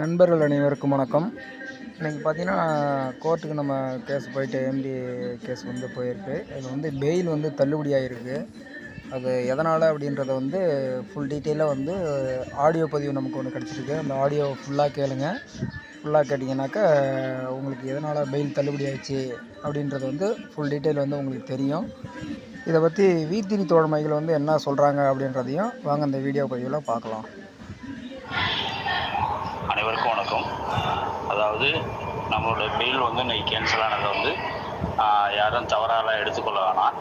நண்பர்கள் அனைவருக்கும் வணக்கம். இன்றைக்கி பார்த்தீங்கன்னா கோர்ட்டுக்கு நம்ம கேஸ் போயிட்டு எம்டி கேஸ் வந்து போயிருக்கு. இது வந்து பெயில் வந்து தள்ளுபடி ஆகிருக்கு அது எதனால் அப்படின்றத வந்து ஃபுல் டீட்டெயிலாக வந்து ஆடியோ பதிவு நமக்கு ஒன்று கிடச்சிருக்கு. அந்த ஆடியோ ஃபுல்லாக கேளுங்க. ஃபுல்லாக கேட்டிங்கனாக்கா உங்களுக்கு எதனால் பெயில் தள்ளுபடி ஆயிடுச்சு அப்படின்றது வந்து ஃபுல் டீட்டெயில் வந்து உங்களுக்கு தெரியும். இதை பற்றி வீத்திரி தோழமைகள் வந்து என்ன சொல்கிறாங்க அப்படின்றதையும் வாங்க அந்த வீடியோ பதிவில் பார்க்கலாம். அனைவருக்கும் வணக்கம். அதாவது நம்மளோட பெயில் வந்து இன்னைக்கு கேன்சல் ஆனதை வந்து யாரும் தவறால எடுத்துக்கொள்ள வேணாம்.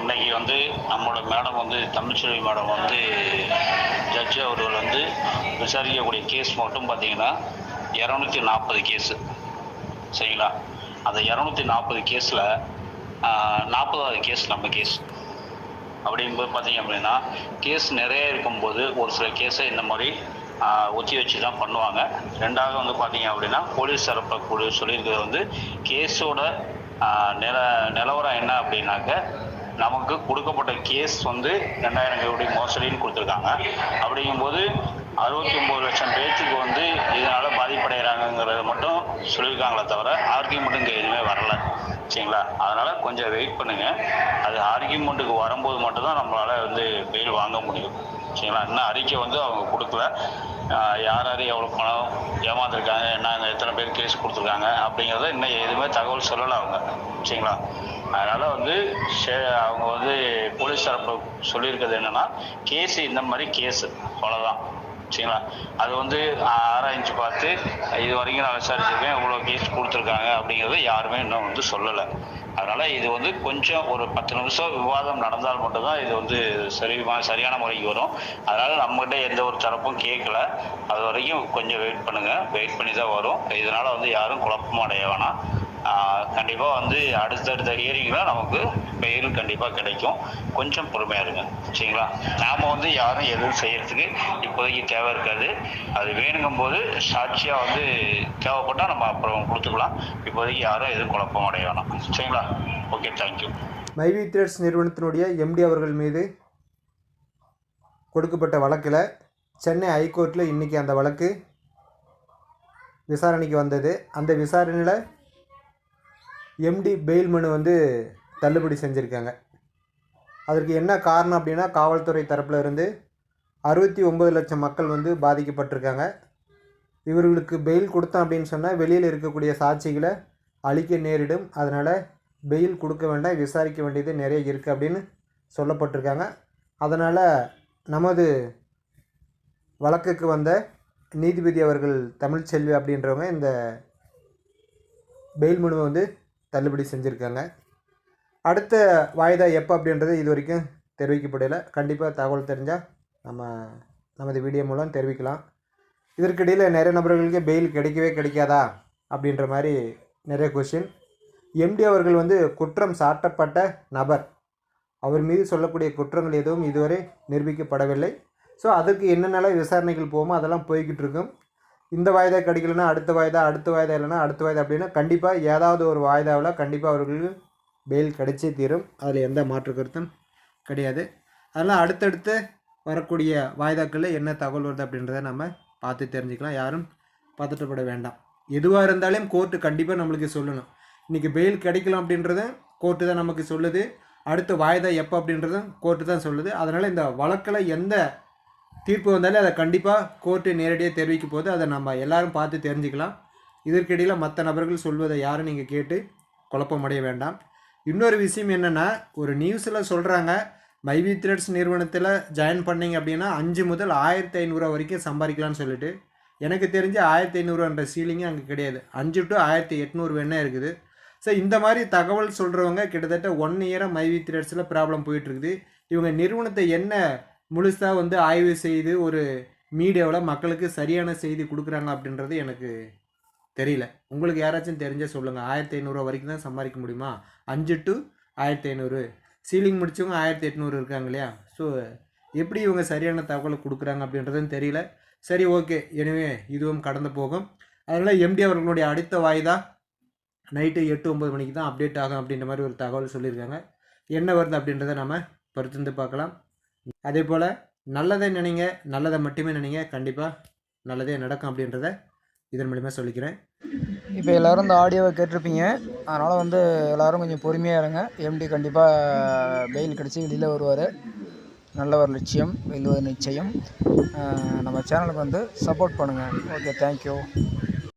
இன்னைக்கு வந்து நம்மளோட மேடம் வந்து தமிழ்ச்செல்வி மேடம் வந்து ஜட்ஜு அவர்கள் வந்து விசாரிக்கக்கூடிய கேஸ் மட்டும் பார்த்தீங்கன்னா இரநூத்தி நாற்பது கேஸு சரிங்களா? அந்த இரநூத்தி நாற்பது கேஸில் நாற்பதாவது கேஸ் நம்ம கேஸ் அப்படிங்கும்போது பார்த்தீங்க அப்படின்னா கேஸ் நிறைய இருக்கும்போது ஒரு சில கேஸை இந்த மாதிரி ஒத்தி வச்சு தான் பண்ணுவாங்க. ரெண்டாவது வந்து பார்த்தீங்க அப்படின்னா போலீஸ் தரப்ப கூட சொல்லியிருக்கிறது வந்து கேஸோட நில நிலவரம் என்ன அப்படின்னாக்க நமக்கு கொடுக்கப்பட்ட கேஸ் வந்து ரெண்டாயிரம் கோடி மோசடின்னு கொடுத்துருக்காங்க. அப்படிங்கும்போது அறுபத்தி ஒம்பது லட்சம் பேர்த்துக்கு வந்து இதனால் பாதிப்படைகிறாங்கங்கிறத மட்டும் சொல்லியிருக்காங்களே தவிர ஆர்கியூமெண்ட் இங்கே எதுவுமே வரல. சரிங்களா? அதனால் கொஞ்சம் வெயிட் பண்ணுங்கள் அது ஆர்கியூமெண்ட்டுக்கு வரும்போது மட்டும்தான் நம்மளால வந்து பெயில் வாங்க முடியும். சரிங்களா? இன்னும் அறிக்கை வந்து அவங்க கொடுக்கல. யார் யார் எவ்வளோ பணம் ஏமாந்துருக்காங்க என்ன எத்தனை பேர் கேஸ் கொடுத்துருக்காங்க அப்படிங்கிறத இன்னும் எதுவுமே தகவல் சொல்லலை அவங்க. சரிங்களா? அதனால வந்து சே- அவங்க வந்து போலீஸ் தரப்பு சொல்லியிருக்கிறது என்னன்னா கேஸ் இந்த மாதிரி கேஸ். அவ்வளோதான் சரிங்களா? அது வந்து ஆராய்ஞ்சு பார்த்து இது வரைக்கும் நான் விசாரிச்சிருக்கேன் இவ்வளோ கேஸ் கொடுத்துருக்காங்க அப்படிங்கிறத யாருமே இன்னும் வந்து சொல்லலை. அதனால இது வந்து கொஞ்சம் ஒரு பத்து நிமிஷம் விவாதம் நடந்தால் மட்டும்தான் இது வந்து சரி சரியான முறைக்கு வரும். அதனால நம்மகிட்ட எந்த ஒரு தரப்பும் கேட்கல. அது வரைக்கும் கொஞ்சம் வெயிட் பண்ணுங்க. வெயிட் பண்ணி தான் வரும். இதனால வந்து யாரும் குழப்பமும் அடைய வேணாம். கண்டிப்பாக வந்து அடுத்தடுத்த ஹியரிங்ல நமக்கு பெயில் கண்டிப்பாக கிடைக்கும். கொஞ்சம் பொறுமையாக இருங்க. சரிங்களா? நாம் வந்து யாரும் எதுவும் செய்கிறதுக்கு இப்போதைக்கு தேவை இருக்காது. அது வேணுங்கும் போது சாட்சியாக வந்து தேவைப்பட்டால் நம்ம அப்புறம் கொடுத்துக்கலாம். இப்போதைக்கு யாரும் எதுவும் குழப்பம் அடைய வேணாம். சரிங்களா? ஓகே தேங்க்யூ மைவி த்ரேட்ஸ் நிறுவனத்தினுடைய எம்டி அவர்கள் மீது கொடுக்கப்பட்ட வழக்கில் சென்னை ஹைகோர்ட்டில் இன்றைக்கி அந்த வழக்கு விசாரணைக்கு வந்தது. அந்த விசாரணையில் எம்டி பெயில் மனு வந்து தள்ளுபடி செஞ்சுருக்காங்க. அதற்கு என்ன காரணம் அப்படின்னா காவல்துறை தரப்புல இருந்து அறுபத்தி ஒம்பது லட்சம் மக்கள் வந்து பாதிக்கப்பட்டிருக்காங்க. இவர்களுக்கு பெயில் கொடுத்தோம் அப்படின்னு சொன்னால் வெளியில் இருக்கக்கூடிய சாட்சிகளை அழிக்க நேரிடும். அதனால் பெயில் கொடுக்க வேண்டாம் விசாரிக்க வேண்டியது நிறைய இருக்குது அப்படின்னு சொல்லப்பட்டிருக்காங்க. அதனால் நமது வழக்குக்கு வந்த நீதிபதி அவர்கள் தமிழ்ச்செல்வி அப்படின்றவங்க இந்த பெயில் மனுவை வந்து தள்ளுபடி செஞ்சுருக்காங்க. அடுத்த வாய்தா எப்போ அப்படின்றது இது வரைக்கும் தெரிவிக்கப்படலை. கண்டிப்பாக தகவல் தெரிஞ்சால் நம்ம நமது வீடியோ மூலம் தெரிவிக்கலாம். இதற்கிடையில் நிறைய நபர்களுக்கு பெயில் கிடைக்கவே கிடைக்காதா அப்படின்ற மாதிரி நிறைய கொஷின் எம்டி அவர்கள் வந்து குற்றம் சாட்டப்பட்ட நபர். அவர் மீது சொல்லக்கூடிய குற்றங்கள் எதுவும் இதுவரை நிரூபிக்கப்படவில்லை. ஸோ அதுக்கு என்னென்னலாம் விசாரணைகள் போகுமோ அதெல்லாம் போய்கிட்டு இருக்கும். இந்த வாய்தா கிடைக்கலனா அடுத்த வாய்தா அடுத்த வாய்தா இல்லைன்னா அடுத்த வாய்தா அப்படின்னா கண்டிப்பாக ஏதாவது ஒரு வாய்தாவில் கண்டிப்பாக அவர்களுக்கு பெயில் கிடைச்சே தீரும். அதில் எந்த மாற்று கருத்தும் கிடையாது. அதெல்லாம் அடுத்தடுத்து வரக்கூடிய வாய்தாக்களில் என்ன தகவல் வருது அப்படின்றத நம்ம பார்த்து தெரிஞ்சுக்கலாம். யாரும் பதட்டப்பட வேண்டாம். எதுவாக இருந்தாலும் கோர்ட்டு கண்டிப்பாக நம்மளுக்கு சொல்லணும். இன்றைக்கி பெயில் கிடைக்கலாம் அப்படின்றத கோர்ட்டு தான் நமக்கு சொல்லுது. அடுத்த வாய்தா எப்போ அப்படின்றதும் கோர்ட்டு தான் சொல்லுது. அதனால் இந்த வழக்கில் எந்த தீர்ப்பு வந்தாலே அதை கண்டிப்பாக கோர்ட்டு நேரடியாக தெரிவிக்க போது அதை நம்ம எல்லாரும் பார்த்து தெரிஞ்சுக்கலாம். இதற்கிடையில் மற்ற நபர்கள் சொல்வதை யாரும் நீங்கள் கேட்டு குழப்பமடைய வேண்டாம். இன்னொரு விஷயம் என்னென்னா ஒரு நியூஸில் சொல்கிறாங்க மைவி த்ரெட்ஸ் நிறுவனத்தில் ஜாயின் பண்ணீங்க அப்படின்னா அஞ்சு முதல் ஆயிரத்தி ஐநூறுரூவா வரைக்கும் சம்பாதிக்கலாம்னு சொல்லிட்டு எனக்கு தெரிஞ்சு ஆயிரத்தி ஐநூறுரூவான்ற சீலிங்கே அங்கே கிடையாது. அஞ்சு டு ஆயிரத்தி எட்நூறு வேணா இருக்குது. ஸோ இந்த மாதிரி தகவல் சொல்கிறவங்க கிட்டத்தட்ட ஒன் இயராக மைவி த்ரெட்ஸில் ப்ராப்ளம் போயிட்டுருக்குது இவங்க நிறுவனத்தை என்ன முழுசாக வந்து ஆய்வு செய்து ஒரு மீடியாவில் மக்களுக்கு சரியான செய்தி கொடுக்குறாங்க அப்படின்றது எனக்கு தெரியல. உங்களுக்கு யாராச்சும் தெரிஞ்சால் சொல்லுங்கள் ஆயிரத்தி ஐநூறுரூவா வரைக்கும் தான் சம்பாதிக்க முடியுமா? அஞ்சு டு ஆயிரத்தி ஐநூறு. சீலிங் முடிச்சவங்க ஆயிரத்தி எட்நூறு இருக்காங்க இல்லையா? ஸோ எப்படி இவங்க சரியான தகவலை கொடுக்குறாங்க அப்படின்றதும் தெரியல. சரி ஓகே எனவே இதுவும் கடந்து போகும். அதனால் எம்டி அவர்களுடைய அடுத்த வாய்தா? நைட்டு எட்டு ஒம்பது மணிக்கு தான் அப்டேட் ஆகும் அப்படின்ற மாதிரி ஒரு தகவல் சொல்லியிருக்காங்க. என்ன வருது அப்படின்றத நம்ம பொறுத்திருந்து பார்க்கலாம். அதே போல் நல்லதை நினைங்க நல்லதை மட்டுமே நினைங்க கண்டிப்பாக நல்லதே நடக்கும் அப்படின்றத இதன் மூலிமா சொல்லிக்கிறேன். இப்போ எல்லோரும் இந்த ஆடியோவை கேட்டிருப்பீங்க. அதனால் வந்து எல்லோரும் கொஞ்சம் பொறுமையாக இருங்க. எம்டி கண்டிப்பாக பெயில் கிடச்சி வெளியில் வருவார். நல்ல ஒரு லட்சியம் வெல்வது நிச்சயம். நம்ம சேனலுக்கு வந்து சப்போர்ட் பண்ணுங்கள் ஓகே தேங்க்யூ